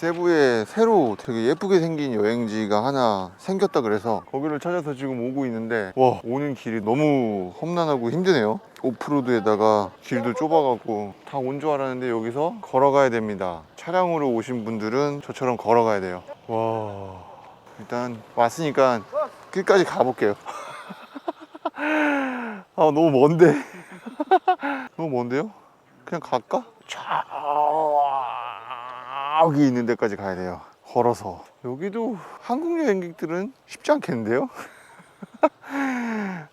세부에 새로 되게 예쁘게 생긴 여행지가 하나 생겼다 그래서 거기를 찾아서 지금 오고 있는데 와 오는 길이 너무 험난하고 힘드네요. 오프로드에다가 길도 좁아가고 다 온 줄 알았는데 여기서 걸어가야 됩니다. 차량으로 오신 분들은 저처럼 걸어가야 돼요. 와. 일단 왔으니까 끝까지 가볼게요. 아 너무 먼데? 너무 먼데요? 그냥 갈까? 저기 있는 데까지 가야 돼요 걸어서 여기도 한국 여행객들은 쉽지 않겠는데요?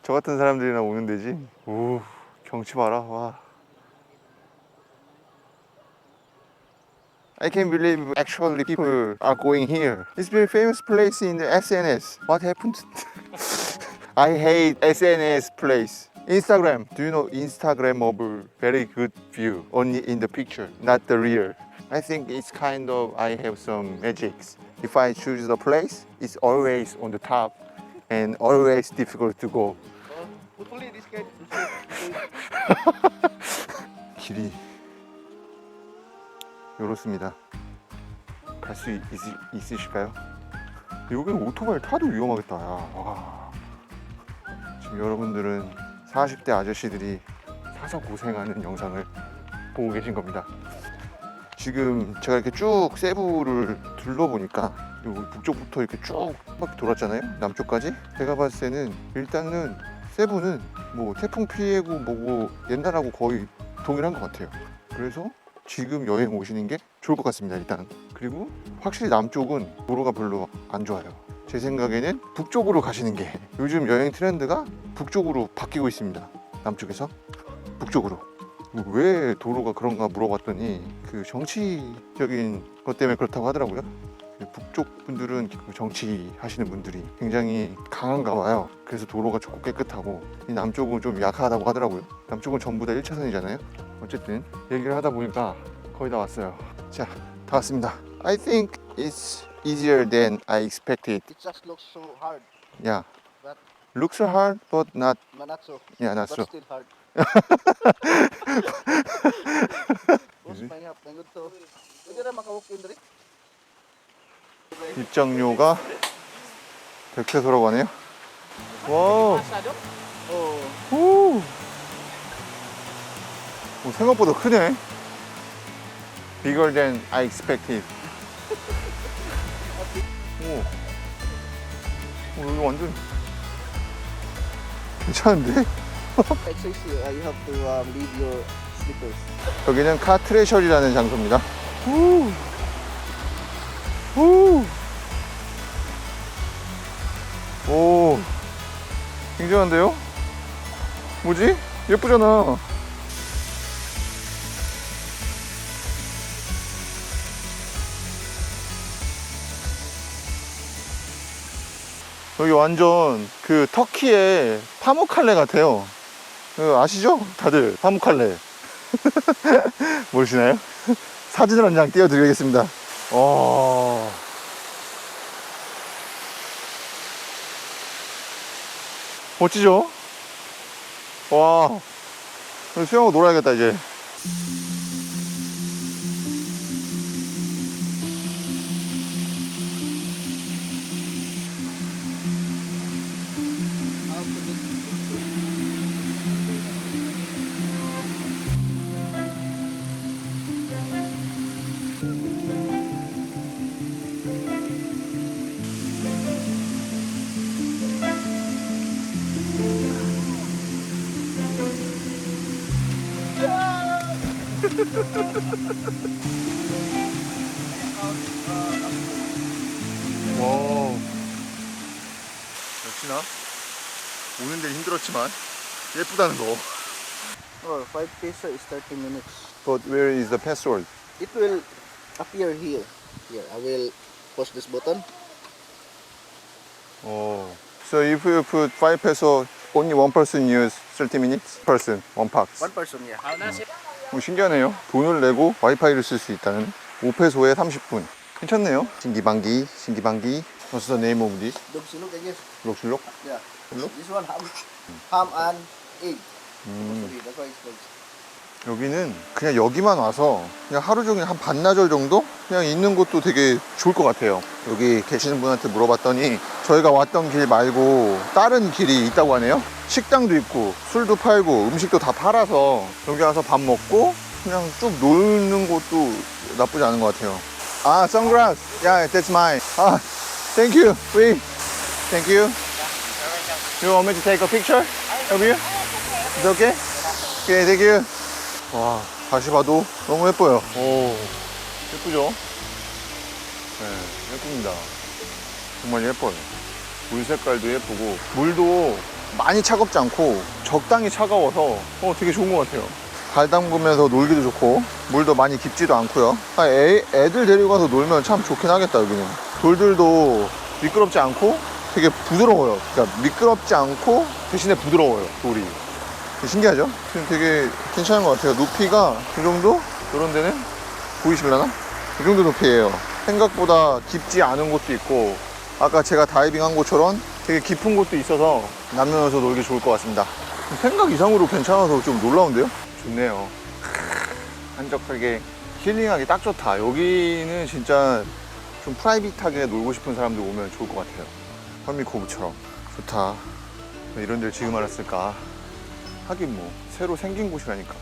저 같은 사람들이나 오는 데지 오 경치 봐라 와 I can't believe actually people are going here. It's very famous place in the SNS. What happened? I hate SNS place. Instagram. Do you know Instagram mobile? Very good view. Only in the picture, not the real. I think it's kind of I have some magics. If I choose the place, it's always on the top and always difficult to go. Hopefully this guy 길이 이렇습니다. 갈 수 있으실까요? 여기는 오토바이 타도 위험하겠다. 야. 와. 지금 여러분들은 40대 아저씨들이 사서 고생하는 영상을 보고 계신 겁니다. 지금 제가 이렇게 쭉 세부를 둘러보니까 북쪽부터 이렇게 쭉 바퀴 돌았잖아요. 남쪽까지. 제가 봤을 때는 일단은 세부는 뭐 태풍 피해고 뭐고 옛날하고 거의 동일한 것 같아요. 그래서 지금 여행 오시는 게 좋을 것 같습니다. 일단 그리고 확실히 남쪽은 도로가 별로 안 좋아요. 제 생각에는 북쪽으로 가시는 게 요즘 여행 트렌드가 북쪽으로 바뀌고 있습니다. 남쪽에서 북쪽으로. 뭐왜 도로가 그런가 물어봤더니 그 정치적인 것 때문에 그렇다고 하더라고요. 그 북쪽 분들은 그 정치 하시는 분들이 굉장히 강한가 봐요. 그래서 도로가 좋고 깨끗하고 이 남쪽은 좀 약하다고 하더라고요. 남쪽은 전부 다 1차선이잖아요. 어쨌든 얘기를 하다 보니까 거의 다 왔어요. 자, 다 왔습니다. I think it's easier than I expected. it just looks so hard, Yeah. But- Looks hard but not but not so. yeah, not but so. still hard. 입장료가 100페소라고 하네요. Oh, 오. 오, 생각보다 크네. Bigger than I expected. 오. 오, 여기 완전 괜찮은데? 여기는 카트레셜이라는 장소입니다. 우. 우. 오. 굉장한데요? 뭐지? 예쁘잖아. 여기 완전 그 터키의 파묵칼레 같아요. 그 아시죠? 다들 파묵칼레. 모르시나요? 사진을 한 장 띄워드리겠습니다. 와. 멋지죠? 와. 수영하고 놀아야겠다, 이제. 와. 역시나 오는데 힘들었지만 예쁘다는 거. Oh, 5 peso is 30 minutes. But where is the password? It will appear here. Here, I will push this button. Oh. So if you put 5 peso, only one person use 30 minutes? Person, one box. One person, yeah. 뭐 신기하네요. 돈을 내고 와이파이를 쓸 수 있다는 5페소에 30분. 괜찮네요. 신기방기, 신기방기. What's the name of this? Silog, I guess. 록실록? Yeah. Silog? This one, ham, ham and egg. 음. Mostly, that's why it's called. 여기는 그냥 여기만 와서 그냥 하루 종일 한 반나절 정도 그냥 있는 것도 되게 좋을 것 같아요. 여기 계시는 분한테 물어봤더니 저희가 왔던 길 말고 다른 길이 있다고 하네요. 식당도 있고 술도 팔고 음식도 다 팔아서 여기 와서 밥 먹고 그냥 쭉 노는 것도 나쁘지 않은 것 같아요. 아, 선글라스. Yeah, that's mine. 아, thank you. Wait. Thank you. You want me to take a picture of you? It's okay? Okay, thank you. 와, 다시 봐도 너무 예뻐요. 오, 예쁘죠? 네, 예쁩니다. 정말 예뻐요. 물 색깔도 예쁘고, 물도 많이 차갑지 않고, 적당히 차가워서, 어, 되게 좋은 것 같아요. 발 담그면서 놀기도 좋고, 물도 많이 깊지도 않고요. 아, 애, 애들 데리고 가서 놀면 참 좋긴 하겠다, 여기는. 돌들도 미끄럽지 않고, 되게 부드러워요. 그러니까 미끄럽지 않고, 대신에 부드러워요, 돌이. 신기하죠? 지금 되게 괜찮은 것 같아요. 높이가 이 정도? 이런 데는 보이실려나? 이 정도 높이에요. 생각보다 깊지 않은 곳도 있고 아까 제가 다이빙 한 곳처럼 되게 깊은 곳도 있어서 남녀노소 놀기 좋을 것 같습니다. 생각 이상으로 괜찮아서 좀 놀라운데요? 좋네요. 크, 한적하게 힐링하기 딱 좋다. 여기는 진짜 좀 프라이빗하게 놀고 싶은 사람들 오면 좋을 것 같아요. 현미코브처럼 좋다. 왜 이런 데를 지금 알았을까? 하긴 뭐 새로 생긴 곳이라니까.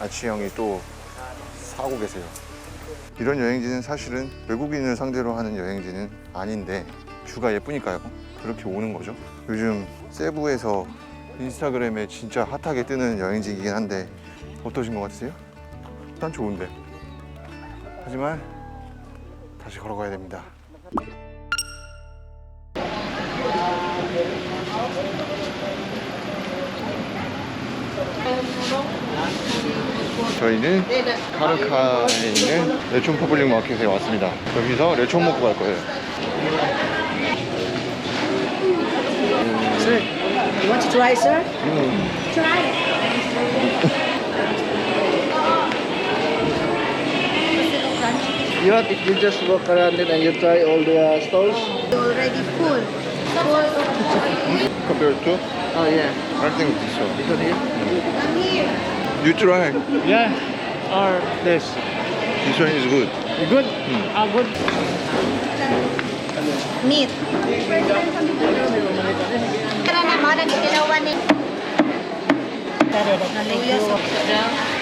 아치 형이 또 사고 계세요. 이런 여행지는 사실은 외국인을 상대로 하는 여행지는 아닌데 뷰가 예쁘니까요. 그렇게 오는 거죠. 요즘 세부에서 인스타그램에 진짜 핫하게 뜨는 여행지이긴 한데 어떠신 것 같으세요? 난 좋은데. 하지만 다시 걸어가야 됩니다. 저희는 카르카에 있는 레촌 퍼블릭 마켓에 왔습니다. 여기서 레촌 먹고 갈 거예요. Sir, you want to try, sir? Try. You know, if you just walk around it and you try all the uh, stalls. already full. Compared to, Oh yeah, I think this one. this one here. Come here. You try. Yeah, or this. This one is good. You good? Ah, good. Meat. Tara na, mga nagtilawan ni. Hallelujah.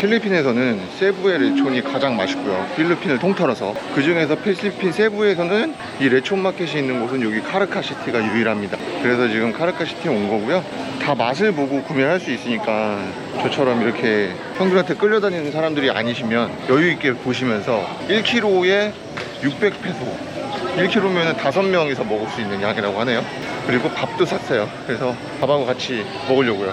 필리핀에서는 세부의 레촌이 가장 맛있고요. 필리핀을 통틀어서 그 중에서 필리핀 세부에서는 이 레촌 마켓이 있는 곳은 여기 카르카 시티가 유일합니다. 그래서 지금 카르카 시티에 온 거고요. 다 맛을 보고 구매할 수 있으니까 저처럼 이렇게 형들한테 끌려다니는 사람들이 아니시면 여유 있게 보시면서 1kg에 600페소. 1kg면은 5명이서 먹을 수 있는 양이라고 하네요. 그리고 밥도 샀어요. 그래서 밥하고 같이 먹으려고요.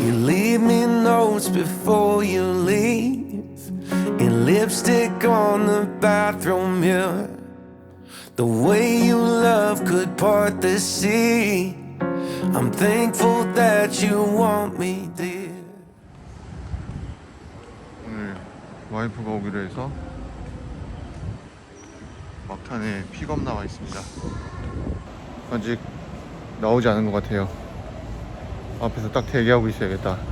You leave me notes before you leave, and lipstick on the bathroom mirror. The way you love could part the sea. I'm thankful that you want me, dear. 오늘 와이프가 오기로 해서 막탄에 픽업 나와 있습니다. 아직 나오지 않은 것 같아요. 앞에서 딱 대기하고 있어야겠다.